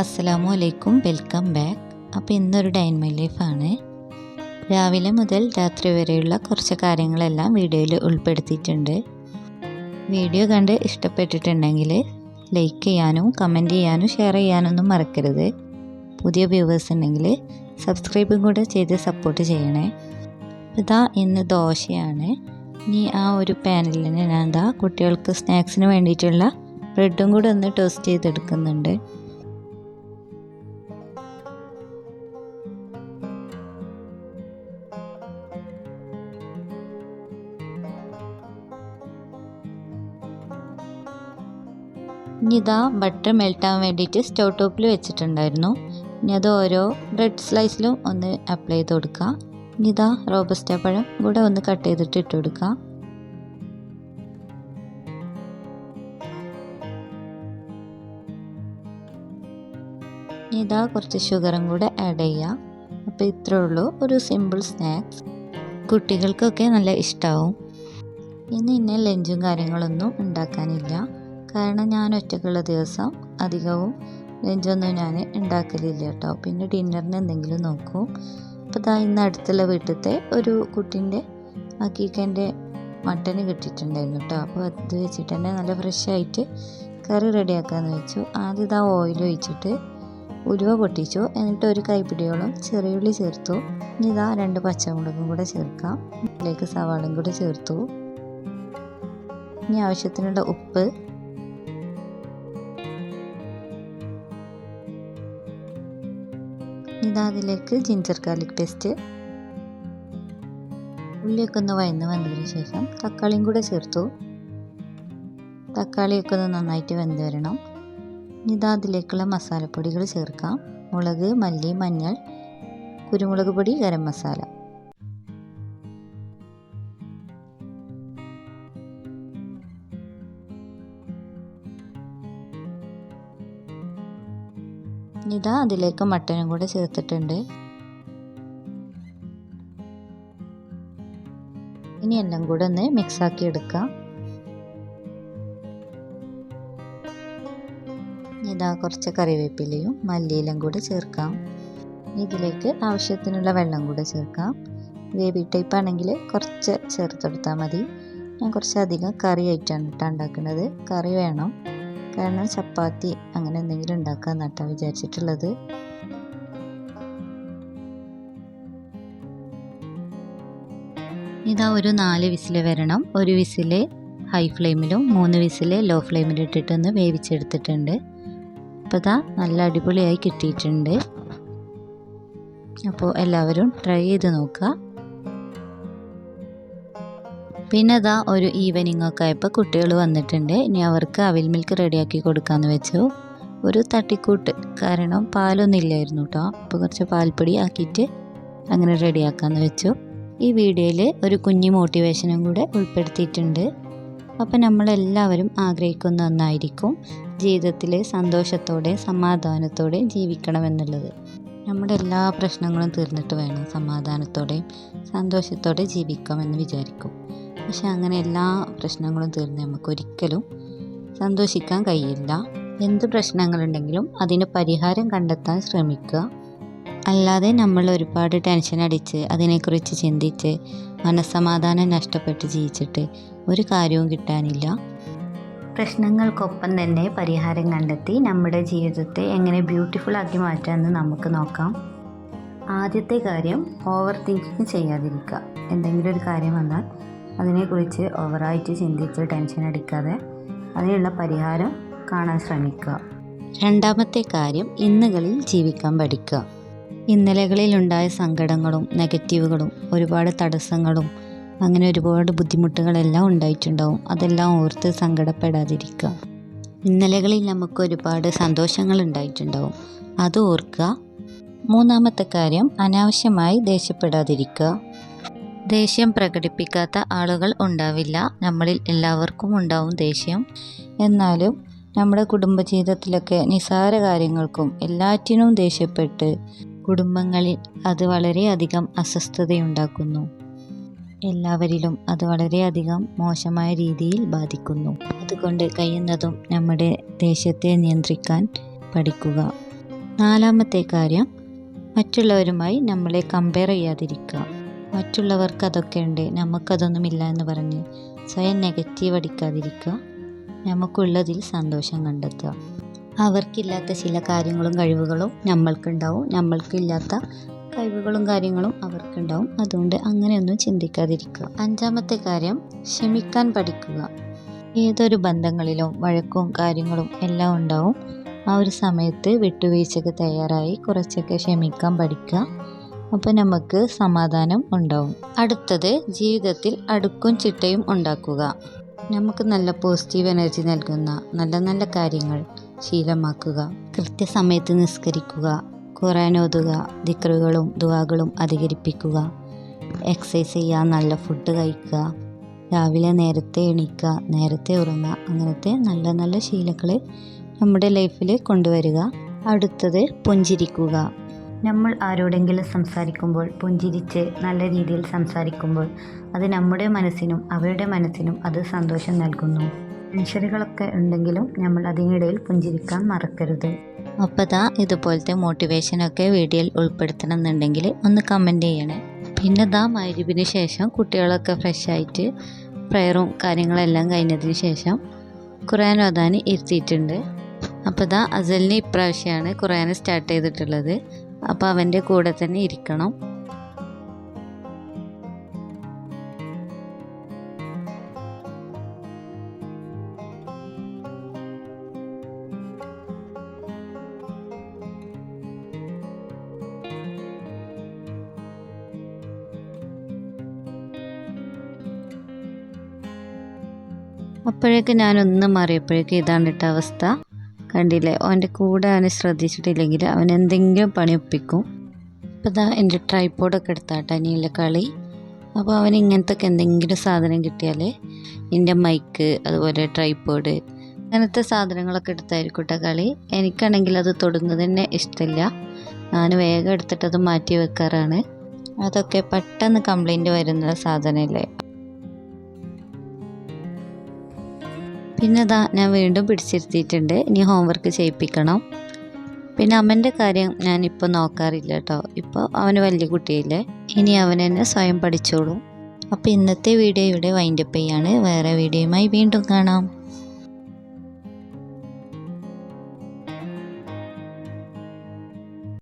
അസ്സലാമു അലൈക്കും welcome back. അപ്പോൾ ഇന്നൊരു ഡൈൻ മൈ ലൈഫാണ്. രാവിലെ മുതൽ രാത്രി വരെയുള്ള കുറച്ച് കാര്യങ്ങളെല്ലാം വീഡിയോയിൽ ഉൾപ്പെടുത്തിയിട്ടുണ്ട്. വീഡിയോ കണ്ട് ഇഷ്ടപ്പെട്ടിട്ടുണ്ടെങ്കിൽ ലൈക്ക് ചെയ്യാനും കമന്റ് ചെയ്യാനും ഷെയർ ചെയ്യാനൊന്നും മറക്കരുത്. പുതിയ വ്യൂവേഴ്സ് ഉണ്ടെങ്കിൽ സബ്സ്ക്രൈബും കൂടെ ചെയ്ത് സപ്പോർട്ട് ചെയ്യണേ. ഇതാ ഇന്ന് ദോശയാണ്. ഇനി ആ ഒരു പാനിൽ ഞാൻ എന്താ കുട്ടികൾക്ക് സ്നാക്സിന് വേണ്ടിയിട്ടുള്ള ബ്രെഡും കൂടെ ഒന്ന് ടോസ്റ്റ് ചെയ്തെടുക്കുന്നുണ്ട്. ഇനി ഇതാ ബട്ടർ മെൽട്ടാൻ വേണ്ടിയിട്ട് സ്റ്റൗ ടോപ്പിൽ വെച്ചിട്ടുണ്ടായിരുന്നു. ഇനി അത് ഓരോ ബ്രെഡ് സ്ലൈസിലും ഒന്ന് അപ്ലൈ ചെയ്ത് കൊടുക്കുക ഇനി ഇതാ റോബസ്റ്റ പഴം കൂടെ ഒന്ന് കട്ട് ചെയ്തിട്ട് ഇട്ട് കൊടുക്കുക ഇനി ഇതാ കുറച്ച് ഷുഗറും കൂടെ ആഡ് ചെയ്യുക അപ്പോൾ ഇത്രേ ഉള്ളൂ. ഒരു സിമ്പിൾ സ്നാക്സ് കുട്ടികൾക്കൊക്കെ നല്ല ഇഷ്ടമാവും ഇന്ന് ഇന്നെ ലഞ്ചും കാര്യങ്ങളൊന്നും ഉണ്ടാക്കാനില്ല. കാരണം ഞാൻ ഒറ്റയ്ക്കുള്ള ദിവസം അധികവും ലഞ്ചൊന്നും ഞാൻ ഉണ്ടാക്കലില്ല കേട്ടോ. പിന്നെ ഡിന്നറിന് എന്തെങ്കിലും നോക്കും. അപ്പോൾ ദാ ഇന്ന് അടുത്തുള്ള വീട്ടിലത്തെ ഒരു കുട്ടീന്റെ അക്കീക്കന്റെ മട്ടൻ കിട്ടിയിട്ടുണ്ടായിരുന്നു കേട്ടോ. അപ്പോൾ അത് വെച്ചിട്ട് തന്നെ നല്ല ഫ്രഷായിട്ട് കറി റെഡിയാക്കാമെന്ന് വെച്ചു. ആദ്യം ഇതാ ഓയിൽ ഒഴിച്ചിട്ട് ഉലുവ പൊട്ടിച്ചു. എന്നിട്ട് ഒരു കൈപ്പിടിയോളം ചെറിയുള്ളി ചേർത്തു. ഇനി ഇതാ രണ്ട് പച്ചമുളകും കൂടെ ചേർക്കാം. ഇതിലേക്ക് സവാളയും കൂടെ ചേർത്തു. ഇനി ആവശ്യത്തിനുള്ള ഉപ്പ് ഇതാ അതിലേക്ക് ജിഞ്ചർ ഗാർലിക് പേസ്റ്റ് ഉള്ളിയൊക്കെ ഒന്ന് വയന്ന് വന്നതിന് ശേഷം തക്കാളിയും കൂടെ ചേർത്തു. തക്കാളിയൊക്കെ ഒന്ന് നന്നായിട്ട് വെന്ത് വരണം. ഇതാ അതിലേക്കുള്ള മസാലപ്പൊടികൾ ചേർക്കാം. മുളക് മല്ലി മഞ്ഞൾ കുരുമുളക് പൊടി ഗരം മസാല. ഇതാ അതിലേക്ക് മട്ടനും കൂടെ ചേർത്തിട്ടുണ്ട്. ഇനി എല്ലാം കൂടെ ഒന്ന് മിക്സാക്കി എടുക്കാം. ഇതാ കുറച്ച് കറിവേപ്പിലയും മല്ലിയിലും കൂടെ ചേർക്കാം. ഇതിലേക്ക് ആവശ്യത്തിനുള്ള വെള്ളം കൂടെ ചേർക്കാം. വേവി ടൈപ്പ് ആണെങ്കിൽ കുറച്ച് ചേർത്തെടുത്താൽ മതി. ഞാൻ കുറച്ചധികം കറി ആയിട്ടാണ് കേട്ടോ ഉണ്ടാക്കുന്നത്. കറി വേണം. കാരണം ചപ്പാത്തി അങ്ങനെ എന്തെങ്കിലും ഉണ്ടാക്കാൻ നട്ടാ വിചാരിച്ചിട്ടുള്ളത്. ഇതാ ഒരു നാല് വിസിൽ വരണം. ഒരു വിസിൽ ഹൈ ഫ്ലെയിമിലും മൂന്ന് വിസിൽ ലോ ഫ്ലെയിമിലും ഇട്ടിട്ടൊന്ന് വേവിച്ചെടുത്തിട്ടുണ്ട്. അപ്പോൾ ഇതാ നല്ല അടിപൊളിയായി കിട്ടിയിട്ടുണ്ട്. അപ്പോൾ എല്ലാവരും ട്രൈ ചെയ്ത് നോക്കുക പിന്നെ അതാ ഒരു ഈവനിങ് ഒക്കെ ആയപ്പോൾ കുട്ടികൾ വന്നിട്ടുണ്ട്. ഇനി അവർക്ക് അവിൽ മിൽക്ക് റെഡിയാക്കി കൊടുക്കാമെന്ന് വെച്ചു. ഒരു തട്ടിക്കൂട്ട്. കാരണം പാലൊന്നും ഇല്ലായിരുന്നു കേട്ടോ അപ്പോൾ കുറച്ച് പാൽപ്പൊടി ആക്കിയിട്ട് അങ്ങനെ റെഡിയാക്കാമെന്ന് വെച്ചു. ഈ വീഡിയോയിൽ ഒരു കുഞ്ഞു മോട്ടിവേഷനും കൂടെ ഉൾപ്പെടുത്തിയിട്ടുണ്ട്. അപ്പോൾ നമ്മളെല്ലാവരും ആഗ്രഹിക്കുന്ന ഒന്നായിരിക്കും ജീവിതത്തിൽ സന്തോഷത്തോടെ സമാധാനത്തോടെ ജീവിക്കണമെന്നുള്ളത്. നമ്മുടെ എല്ലാ പ്രശ്നങ്ങളും തീർന്നിട്ട് വേണം സമാധാനത്തോടെയും സന്തോഷത്തോടെ ജീവിക്കാമെന്ന് വിചാരിക്കും. പക്ഷെ അങ്ങനെ എല്ലാ പ്രശ്നങ്ങളും തീർന്ന് നമുക്ക് ഒരിക്കലും സന്തോഷിക്കാൻ കഴിയില്ല. എന്ത് പ്രശ്നങ്ങളുണ്ടെങ്കിലും അതിന് പരിഹാരം കണ്ടെത്താൻ ശ്രമിക്കുക. അല്ലാതെ നമ്മൾ ഒരുപാട് ടെൻഷൻ അടിച്ച് അതിനെക്കുറിച്ച് ചിന്തിച്ച് മനസ്സമാധാനം നഷ്ടപ്പെട്ട് ജീവിച്ചിട്ട് ഒരു കാര്യവും കിട്ടാനില്ല. പ്രശ്നങ്ങൾക്കൊപ്പം തന്നെ പരിഹാരം കണ്ടെത്തി നമ്മുടെ ജീവിതത്തെ എങ്ങനെ ബ്യൂട്ടിഫുൾ ആക്കി മാറ്റാമെന്ന് നമുക്ക് നോക്കാം. ആദ്യത്തെ കാര്യം ഓവർ തിങ്കിങ് ചെയ്യാതിരിക്കുക. എന്തെങ്കിലും ഒരു കാര്യം വന്നാൽ അതിനെക്കുറിച്ച് ഓവറായിട്ട് ചിന്തിച്ച് ടെൻഷൻ അടിക്കാതെ അതിനുള്ള പരിഹാരം കാണാൻ ശ്രമിക്കുക. രണ്ടാമത്തെ കാര്യം ഇന്നുകളിൽ ജീവിക്കാൻ പഠിക്കുക. ഇന്നലകളിൽ ഉണ്ടായ സങ്കടങ്ങളും നെഗറ്റീവുകളും ഒരുപാട് തടസ്സങ്ങളും അങ്ങനെ ഒരുപാട് ബുദ്ധിമുട്ടുകളെല്ലാം ഉണ്ടായിട്ടുണ്ടാവും. അതെല്ലാം ഓർത്ത് സങ്കടപ്പെടാതിരിക്കുക. ഇന്നലകളിൽ നമുക്ക് ഒരുപാട് സന്തോഷങ്ങൾ ഉണ്ടായിട്ടുണ്ടാവും. അത് ഓർക്കുക. മൂന്നാമത്തെ കാര്യം അനാവശ്യമായി ദേഷ്യപ്പെടാതിരിക്കുക. ദേഷ്യം പ്രകടിപ്പിക്കാത്ത ആളുകൾ ഉണ്ടാവില്ല. നമ്മളിൽ എല്ലാവർക്കും ഉണ്ടാവും ദേഷ്യം. എന്നാലും നമ്മുടെ കുടുംബജീവിതത്തിലൊക്കെ നിസാര കാര്യങ്ങൾക്കും എല്ലാറ്റിനും ദേഷ്യപ്പെട്ട് കുടുംബങ്ങളിൽ അത് വളരെയധികം അസ്വസ്ഥതയുണ്ടാക്കുന്നു. എല്ലാവരിലും അത് വളരെയധികം മോശമായ രീതിയിൽ ബാധിക്കുന്നു. അതുകൊണ്ട് കഴിയുന്നതും നമ്മുടെ ദേഷ്യത്തെ നിയന്ത്രിക്കാൻ പഠിക്കുക. നാലാമത്തെ കാര്യം മറ്റുള്ളവരുമായി നമ്മളെ കമ്പയർ ചെയ്യാതിരിക്കുക. മറ്റുള്ളവർക്ക് അതൊക്കെ ഉണ്ട്. നമുക്കതൊന്നുമില്ല എന്ന് പറഞ്ഞ് സ്വയം നെഗറ്റീവ് അടിക്കാതിരിക്കുക. നമുക്കുള്ളതിൽ സന്തോഷം കണ്ടെത്തുക. അവർക്കില്ലാത്ത ചില കാര്യങ്ങളും കഴിവുകളും നമ്മൾക്കുണ്ടാവും. നമ്മൾക്കില്ലാത്ത കഴിവുകളും കാര്യങ്ങളും അവർക്കുണ്ടാവും. അതുകൊണ്ട് അങ്ങനെയൊന്നും ചിന്തിക്കാതിരിക്കുക. അഞ്ചാമത്തെ കാര്യം ക്ഷമിക്കാൻ പഠിക്കുക. ഏതൊരു ബന്ധങ്ങളിലും വഴക്കും കാര്യങ്ങളും എല്ലാം ഉണ്ടാവും. ആ ഒരു സമയത്ത് വിട്ടുവീഴ്ചയ്ക്ക് തയ്യാറായി കുറച്ചൊക്കെ ക്ഷമിക്കാൻ പഠിക്കുക. അപ്പോൾ നമുക്ക് സമാധാനം ഉണ്ടാവും. അടുത്തത് ജീവിതത്തിൽ അടുക്കും ചിട്ടയും ഉണ്ടാക്കുക. നമുക്ക് നല്ല പോസിറ്റീവ് എനർജി നൽകുന്ന നല്ല നല്ല കാര്യങ്ങൾ ശീലമാക്കുക. കൃത്യസമയത്ത് നിസ്കരിക്കുക ഖുറാൻ ഓതുക ദിക്റുകളും ദുവാകളും അധികരിപ്പിക്കുക എക്സസൈസ് ചെയ്യുക നല്ല ഫുഡ് കഴിക്കുക രാവിലെ നേരത്തെ എണീക്കുക നേരത്തെ ഉറങ്ങുക അങ്ങനത്തെ നല്ല നല്ല ശീലങ്ങൾ നമ്മുടെ ലൈഫിൽ കൊണ്ടുവരിക. അടുത്തത് പുഞ്ചിരിക്കുക. നമ്മൾ ആരോടെങ്കിലും സംസാരിക്കുമ്പോൾ പുഞ്ചിരിച്ച് നല്ല രീതിയിൽ സംസാരിക്കുമ്പോൾ അത് നമ്മുടെ മനസ്സിനും അവരുടെ മനസ്സിനും അത് സന്തോഷം നൽകുന്നു. ടെൻഷനുകളൊക്കെ ഉണ്ടെങ്കിലും നമ്മൾ അതിനിടയിൽ പുഞ്ചിരിക്കാൻ മറക്കരുത്. അപ്പോൾ ഇതുപോലത്തെ മോട്ടിവേഷനൊക്കെ വീഡിയോയിൽ ഉൾപ്പെടുത്തണം എന്നുണ്ടെങ്കിൽ ഒന്ന് കമന്റ് ചെയ്യണേ. പിന്നെ ദാ മരുവിന് ശേഷം കുട്ടികളൊക്കെ ഫ്രഷ് ആയിട്ട് പ്രയറും കാര്യങ്ങളെല്ലാം കഴിഞ്ഞതിന് ശേഷം ഖുറാൻ ഓതാൻ ഇരുത്തിയിട്ടുണ്ട്. അപ്പോൾ ദാ അസലിന് ഇപ്രാവശ്യമാണ് ഖുറാൻ സ്റ്റാർട്ട് ചെയ്തിട്ടുള്ളത്. അപ്പോൾ അവന്റെ കൂടെ തന്നെ ഇരിക്കണം. അപ്പോഴേക്ക് ഞാനൊന്ന് മാറിയപ്പോഴേക്ക് ഇതാണ് ഇട്ട അവസ്ഥ. കണ്ടില്ലേ? അവന്റെ കൂടെ അവനെ ശ്രദ്ധിച്ചിട്ടില്ലെങ്കിൽ അവൻ എന്തെങ്കിലും പണി ഒപ്പിക്കും. അപ്പോൾ ഇതാ എന്റെ ട്രൈപ്പോഡൊക്കെ എടുത്താട്ടെ അനിയുള്ള കളി. അപ്പോൾ അവൻ ഇങ്ങനത്തെ എന്തെങ്കിലും സാധനം കിട്ടിയാൽ എന്റെ മൈക്ക് അതുപോലെ ട്രൈപ്പോഡ് അങ്ങനത്തെ സാധനങ്ങളൊക്കെ എടുത്തായിരിക്കും കേട്ടോ കളി. എനിക്കാണെങ്കിൽ അത് തൊടുന്നത് തന്നെ ഇഷ്ടമില്ല. ഞാൻ വേഗം എടുത്തിട്ട് അത് മാറ്റി വെക്കാറാണ്. അതൊക്കെ പെട്ടെന്ന് കംപ്ലൈന്റ് വരുന്ന സാധനമല്ലേ? പിന്നെ ഇതാ ഞാൻ വീണ്ടും പിടിച്ചിരുത്തിയിട്ടുണ്ട്. ഇനി ഹോംവർക്ക് ചെയ്യിപ്പിക്കണം. പിന്നെ അമ്മന്റെ കാര്യം ഞാൻ ഇപ്പോൾ നോക്കാറില്ല കേട്ടോ ഇപ്പോൾ അവന് വലിയ കുട്ടിയില്ലേ. ഇനി അവൻ തന്നെ സ്വയം പഠിച്ചോളും. അപ്പോൾ ഇന്നത്തെ വീഡിയോ ഇവിടെ വൈൻഡപ്പ് ചെയ്യാണ്. വേറെ വീഡിയോയുമായി വീണ്ടും കാണാം.